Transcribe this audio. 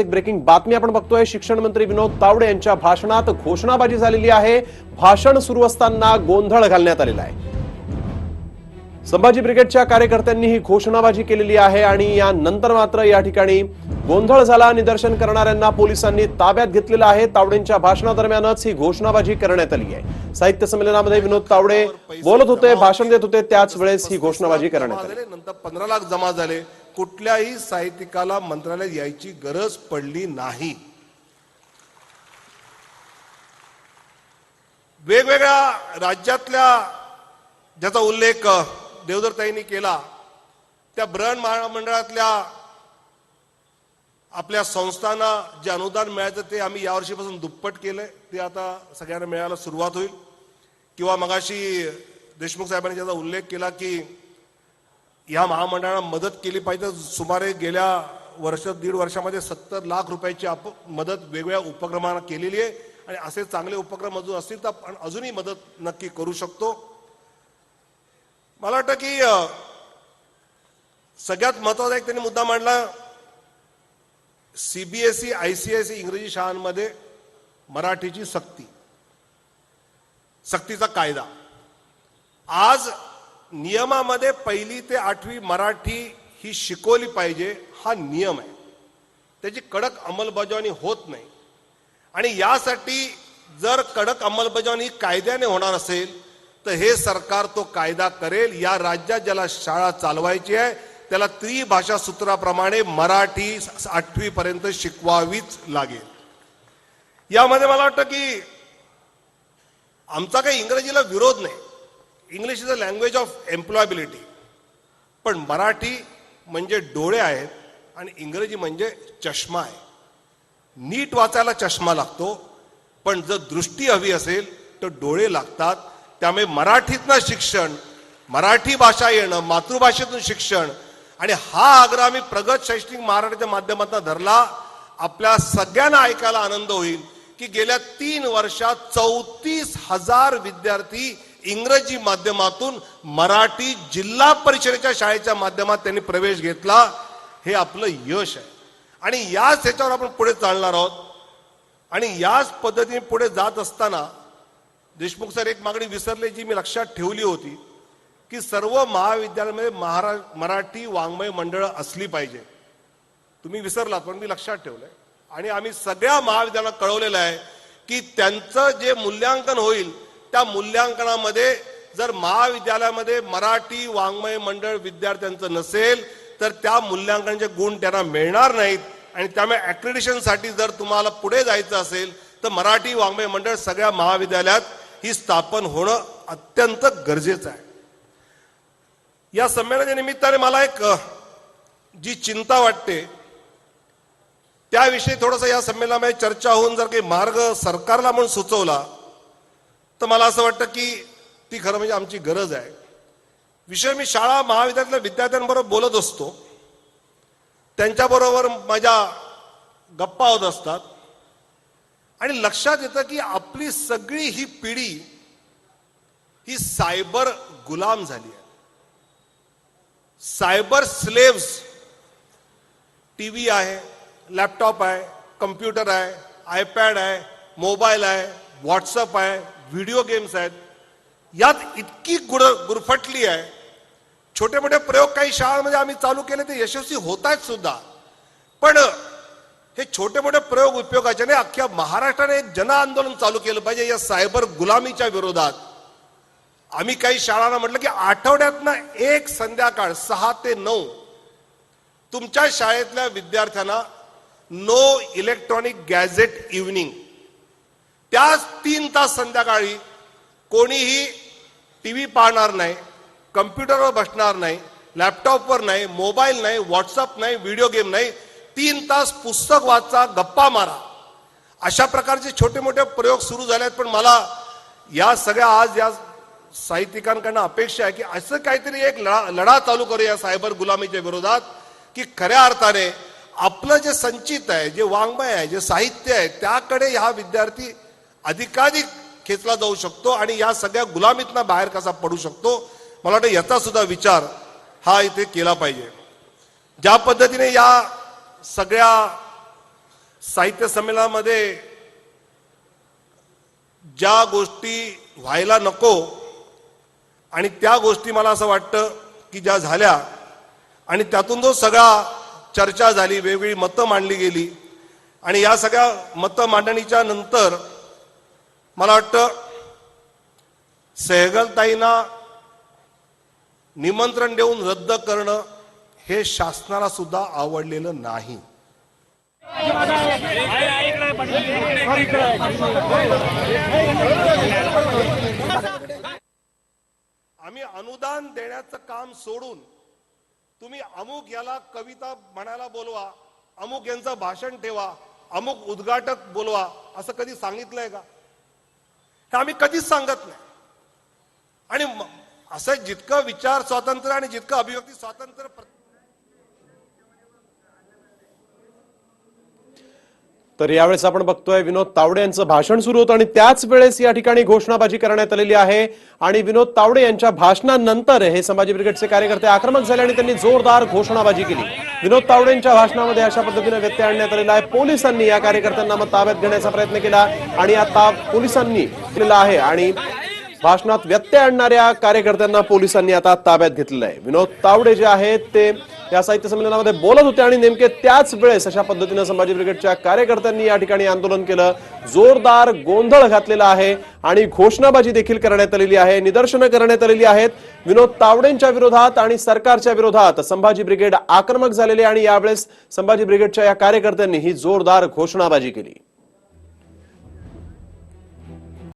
एक ब्रेकिंग बातमी आपण बघतोय. शिक्षण मंत्री विनोद तावडे यांच्या भाषणात घोषणाबाजी झालेली आहे. भाषण सुरू असताना गोंधळ घालण्यात आलेला आहे. संभाजी ब्रिगेडच्या कार्यकर्त्यांनी ही घोषणाबाजी केलेली आहे आणि यानंतर मात्र या ठिकाणी गोंधळ झाला. निदर्शन करणाऱ्यांना पोलिसांनी ताब्यात घेतलेलं आहे. तावडेंच्या भाषणादरम्यानच ही घोषणाबाजी करण्यात आली आहे. साहित्य संमेलनामध्ये विनोद तावडे बोलत होते भाषण देत होते. त्याच वेळेस ही घोषणाबाजी करण्यात आली. नंतर पंधरा लाख जमा झाले. कुठल्याही साहित्यिकाला मंत्रालयात यायची गरज पडली नाही. वेगवेगळ्या राज्यातल्या ज्याचा उल्लेख देवदरताईंनी केला त्या ब्रहण महामंडळातल्या आपल्या संस्थांना जे अनुदान मिळायचं ते आम्ही यावर्षीपासून दुप्पट केलंय. ते आता सगळ्यांना मिळायला सुरुवात होईल. किंवा मगाशी देशमुख साहेबांनी ज्याचा उल्लेख केला की या महामंडळाला मदत केली पाहिजे. सुमारे गेल्या वर्ष दीड वर्षामध्ये सत्तर लाख रुपयाची आप मदत वेगवेगळ्या उपक्रमांना केलेली आहे. आणि असे चांगले उपक्रम अजून असतील तर आपण अजूनही मदत नक्की करू शकतो. मला वाटतं की सगळ्यात महत्त्वाचा एक त्यांनी मुद्दा मांडला. सीबीएसई आयसीएसई इंग्रजी शाळांमध्ये मराठीची सक्ती. सक्तीचा कायदा. आज नियमामध्ये पहिली ते आठवी मराठी ही शिकवली पाहिजे हा नियम आहे. त्याची कडक अंमलबजावणी होत नाही. आणि यासाठी जर कडक अंमलबजावणी कायद्याने होणार असेल तर हे सरकार तो कायदा करेल. या राज्यात ज्याला शाळा चालवायची आहे त्याला त्रिभाषा सूत्राप्रमाणे मराठी आठवीपर्यंत शिकवावीच लागेल. यामध्ये मला वाटतं की आमचा काही इंग्रजीला विरोध नाही. English is a language of employability पण मराठी म्हणजे डोळे आहेत आणि इंग्रजी म्हणजे चष्मा आहे. नीट वाचायला चष्मा लागतो पण जर दृष्टी हवी असेल तर डोळे लागतात. त्यामुळे मराठीतनं शिक्षण मराठी भाषा येणं मातृभाषेतून शिक्षण आणि हा आग्रह आम्ही प्रगत शैक्षणिक महाराष्ट्राच्या माध्यमातून धरला आपल्या सगळ्यांना ऐकायला आनंद होईल की गेल्या तीन वर्षात चौतीस हजार विद्यार्थी इंग्रजी माध्यमातून मराठी जिल्हा परिषदेच्या शाळेच्या माध्यमात त्यांनी प्रवेश घेतला हे आपलं यश आहे. आणि याच ह्याच्यावर आपण पुढे चालणार आहोत. आणि याच पद्धतीने पुढे जात असताना देशमुख सर एक मागणी विसरले जी मी लक्षात ठेवली होती की सर्व महाविद्यालयामध्ये महारा मराठी वाङ्मय मंडळं असली पाहिजे. तुम्ही विसरलात पण मी लक्षात ठेवलंय. आणि आम्ही सगळ्या महाविद्यालयात कळवलेलं आहे की त्यांचं जे मूल्यांकन होईल त्या मूल्यांकनामध्ये जर महाविद्यालयामध्ये मराठी वाङ्मय मंडळ विद्यार्थ्यांचं नसेल तर त्या मूल्यांकनाचे गुण त्यांना मिळणार नाहीत. आणि त्यामुळे accreditation जर तुम्हाला पुढे जायचं असेल तर मराठी वाङ्मय मंडळ सगळ्या महाविद्यालयात ही स्थापन होणं अत्यंत गरजेचं आहे. या संमेलनाच्या निमित्ताने मला एक जी चिंता वाटते त्याविषयी थोडंसं या संमेलनामध्ये चर्चा होऊन जर काही मार्ग सरकारला म्हणून सुचवला तर मला असं वाटतं की ती खरं म्हणजे आमची गरज आहे. विषय मी शाळा महाविद्यालयातल्या विद्यार्थ्यांबरोबर बोलत असतो. त्यांच्याबरोबर माझ्या गप्पा होत असतात. आणि लक्षात येतं की आपली सगळी ही पिढी ही सायबर गुलाम झाली आहे. सायबर स्लेव्स टीव्ही आहे लॅपटॉप आहे कम्प्युटर आहे आयपॅड आहे मोबाईल आहे व्हॉट्सअप आहे व्हिडिओ गेम्स आहेत. यात इतकी गुड गुरफटली आहे. छोटे मोठे प्रयोग काही शाळांमध्ये म्हणजे आम्ही चालू केले ते यशस्वी होत आहेत सुद्धा. पण हे छोटे मोठे प्रयोग उपयोगाचे नाही अख्ख्या महाराष्ट्राने एक जन आंदोलन चालू केलं पाहिजे या सायबर गुलामीच्या विरोधात. आम्ही काही शाळांना म्हटलं की आठवड्यातनं एक संध्याकाळ सहा ते नऊ तुमच्या शाळेतल्या विद्यार्थ्यांना नो इलेक्ट्रॉनिक गॅझेट इव्हनिंग त्याच तीन तास संध्याकाळी कोणीही टी व्ही पाहणार नाही कम्प्युटरवर बसणार नाही लॅपटॉपवर नाही मोबाईल नाही व्हॉट्सअप नाही व्हिडिओ गेम नाही तीन तास पुस्तक वाचा गप्पा मारा. अशा प्रकारचे छोटे मोठे प्रयोग सुरू झाले आहेत पण मला या सगळ्या आज या साहित्यिकांकडनं अपेक्षा आहे की असं काहीतरी एक लढा लढा चालू करूया सायबर गुलामीच्या विरोधात की खऱ्या अर्थाने आपलं जे संचित आहे जे वाङ्मय आहे जे साहित्य आहे त्याकडे हा विद्यार्थी अधिकाधिक खेचला जाऊ शकतो आणि या सगळ्या गुलामीतना बाहेर कसा पडू शकतो मला वाटतं याचा सुद्धा विचार हा इथे केला पाहिजे. ज्या पद्धतीने या सगळ्या साहित्य संमेलनामध्ये ज्या गोष्टी व्हायला नको आणि त्या गोष्टी मला असं वाटतं की ज्या झाल्या आणि त्यातून जो सगळा चर्चा झाली वेगवेगळी मतं मांडली गेली आणि या सगळ्या मतं मांडणीच्या नंतर मला वाटतं सहगलताईंना निमंत्रण देऊन रद्द करणं हे शासनाला सुद्धा आवडलेलं नाही. आम्ही अनुदान देण्याचं काम सोडून तुम्ही अमुक याला कविता म्हणायला बोलवा अमुक यांचं भाषण ठेवा अमुक उद्घाटक बोलवा असं कधी सांगितलंय का? हे आम्ही कधीच सांगत नाही. आणि असं जितकं विचार स्वातंत्र्य आणि जितकं अभिव्यक्ती स्वातंत्र्य तर यावेळेस आपण बघतोय विनोद तावडे यांचं भाषण सुरू होतं आणि त्याच वेळेस या ठिकाणी घोषणाबाजी करण्यात आलेली आहे. आणि विनोद तावडे यांच्या भाषणानंतर हे संभाजी ब्रिगेडचे कार्यकर्ते आक्रमक झाले आणि त्यांनी जोरदार घोषणाबाजी केली. विनोद तावडे यांच्या भाषणामध्ये अशा पद्धतीने व्यत्यय आणण्यात आलेला आहे. पोलिसांनी या कार्यकर्त्यांना मग ताब्यात घेण्याचा प्रयत्न केला आणि आता पोलिसांनी केलेला आहे. आणि भाषणात व्यत्यय आणणाऱ्या कार्यकर्त्यांना पोलिसांनी आता ताब्यात घेतलेलं आहे. विनोद तावडे जे आहेत ते या साहित्य संमेलनामध्ये बोलत होते आणि नेमके त्याच वेळेस अशा पद्धतीनं संभाजी ब्रिगेडच्या कार्यकर्त्यांनी या ठिकाणी आंदोलन केलं. जोरदार गोंधळ घातलेला आहे आणि घोषणाबाजी देखील करण्यात आलेली आहे निदर्शनं करण्यात आलेली आहेत. विनोद तावडेंच्या विरोधात आणि सरकारच्या विरोधात संभाजी ब्रिगेड आक्रमक झालेले आणि यावेळेस संभाजी ब्रिगेडच्या या कार्यकर्त्यांनी ही जोरदार घोषणाबाजी केली.